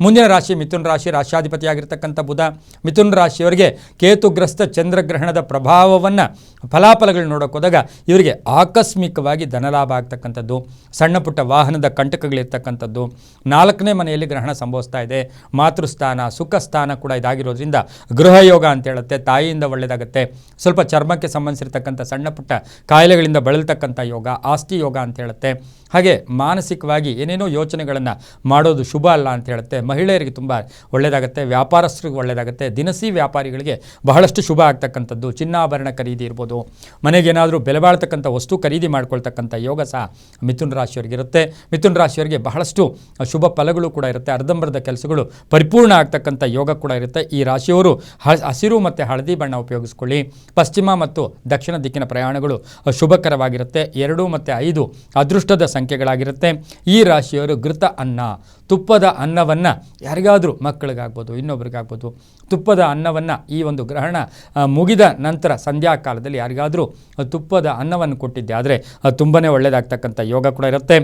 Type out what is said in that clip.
ಮುಂದಿನ ರಾಶಿ ಮಿಥುನ ರಾಶಿ ರಾಶಾಧಿಪತಿಯಾಗಿರ್ತಕ್ಕಂಥ ಬುಧ. ಮಿಥುನ ರಾಶಿಯವರಿಗೆ ಕೇತುಗ್ರಸ್ತ ಚಂದ್ರಗ್ರಹಣದ ಪ್ರಭಾವವನ್ನು ಫಲಾಫಲಗಳು ನೋಡೋಕೆ ಹೋದಾಗ ಇವರಿಗೆ ಆಕಸ್ಮಿಕವಾಗಿ ಧನಲಾಭ ಆಗ್ತಕ್ಕಂಥದ್ದು, ಸಣ್ಣ ಪುಟ್ಟ ವಾಹನದ ಕಂಟಕಗಳಿರ್ತಕ್ಕಂಥದ್ದು, ನಾಲ್ಕನೇ ಮನೆಯಲ್ಲಿ ಗ್ರಹಣ ಸಂಭವಿಸ್ತಾ ಇದೆ. ಮಾತೃಸ್ಥಾನ ಸುಖ ಸ್ಥಾನ ಕೂಡ ಇದಾಗಿರೋದ್ರಿಂದ ಗೃಹ ಯೋಗ ಅಂತ ಹೇಳುತ್ತೆ, ತಾಯಿಯಿಂದ ಒಳ್ಳೆಯದಾಗುತ್ತೆ ಸ್ವಲ್ಪ ಚರ್ಮಕ್ಕೆ ಸಂಬಂಧಿಸಿರ್ತಕ್ಕಂಥ ಸಣ್ಣ ಪುಟ್ಟ ಕಾಯಿಲೆಗಳಿಂದ ಬಳಲ್ತಕ್ಕಂಥ ಯೋಗ, ಆಸ್ತಿ ಯೋಗ ಅಂತ ಹೇಳುತ್ತೆ. ಹಾಗೆ ಮಾನಸಿಕವಾಗಿ ಏನೇನೋ ಯೋಚನೆಗಳನ್ನು ಮಾಡೋದು ಶುಭ ಅಲ್ಲ ಅಂತ ಹೇಳುತ್ತೆ. ಮಹಿಳೆಯರಿಗೆ ತುಂಬ ಒಳ್ಳೆಯದಾಗುತ್ತೆ ವ್ಯಾಪಾರಸ್ಥರಿಗೆ ಒಳ್ಳೆಯದಾಗುತ್ತೆ ದಿನಸಿ ವ್ಯಾಪಾರಿಗಳಿಗೆ ಬಹಳಷ್ಟು ಶುಭ ಆಗ್ತಕ್ಕಂಥದ್ದು. ಚಿನ್ನಾಭರಣ ಖರೀದಿ ಇರ್ಬೋದು ಮನೆಗೇನಾದರೂ ಬೆಲೆ ಬಾಳ್ತಕ್ಕಂಥ ವಸ್ತು ಖರೀದಿ ಮಾಡ್ಕೊಳ್ತಕ್ಕಂಥ ಯೋಗ ಸಹ ಮಿಥುನ ರಾಶಿಯವರಿಗೆ ಇರುತ್ತೆ ಮಿಥುನ ರಾಶಿಯವರಿಗೆ ಬಹಳಷ್ಟು ಶುಭ ಫಲಗಳು ಕೂಡ ಇರುತ್ತೆ. ಅರ್ಧಂಬರ್ಧ ಕೆಲಸಗಳು ಪರಿಪೂರ್ಣ ಆಗ್ತಕ್ಕಂಥ ಯೋಗ ಕೂಡ ಇರುತ್ತೆ. ಈ ರಾಶಿಯವರು ಹಸಿರು ಮತ್ತು ಹಳದಿ ಬಣ್ಣ ಉಪಯೋಗಿಸ್ಕೊಳ್ಳಿ. ಪಶ್ಚಿಮ ಮತ್ತು ದಕ್ಷಿಣ ದಿಕ್ಕಿನ ಪ್ರಯಾಣಗಳು ಶುಭಕರವಾಗಿರುತ್ತೆ. ಎರಡು ಮತ್ತು ಐದು ಅದೃಷ್ಟದ ಸಂಖ್ಯೆಗಳಾಗಿರುತ್ತೆ. ಈ ರಾಶಿಯವರು ಘೃತ ಅನ್ನ ತುಪ್ಪದ ಅನ್ನವನ್ನು ಯಾರಿಗಾದರೂ ಮಕ್ಕಳಿಗಾಗ್ಬೋದು, ಇನ್ನೊಬ್ರಿಗಾಗ್ಬೋದು, ತುಪ್ಪದ ಅನ್ನವನ್ನು ಈ ಒಂದು ಗ್ರಹಣ ಮುಗಿದ ನಂತರ ಸಂಧ್ಯಾ ಕಾಲದಲ್ಲಿ ಯಾರಿಗಾದರೂ ತುಪ್ಪದ ಅನ್ನವನ್ನು ಕೊಟ್ಟಿದ್ದೆ. ಆದರೆ ತುಂಬನೇ ಒಳ್ಳೆಯದಾಗ್ತಕ್ಕಂಥ ಯೋಗ ಕೂಡ ಇರುತ್ತೆ.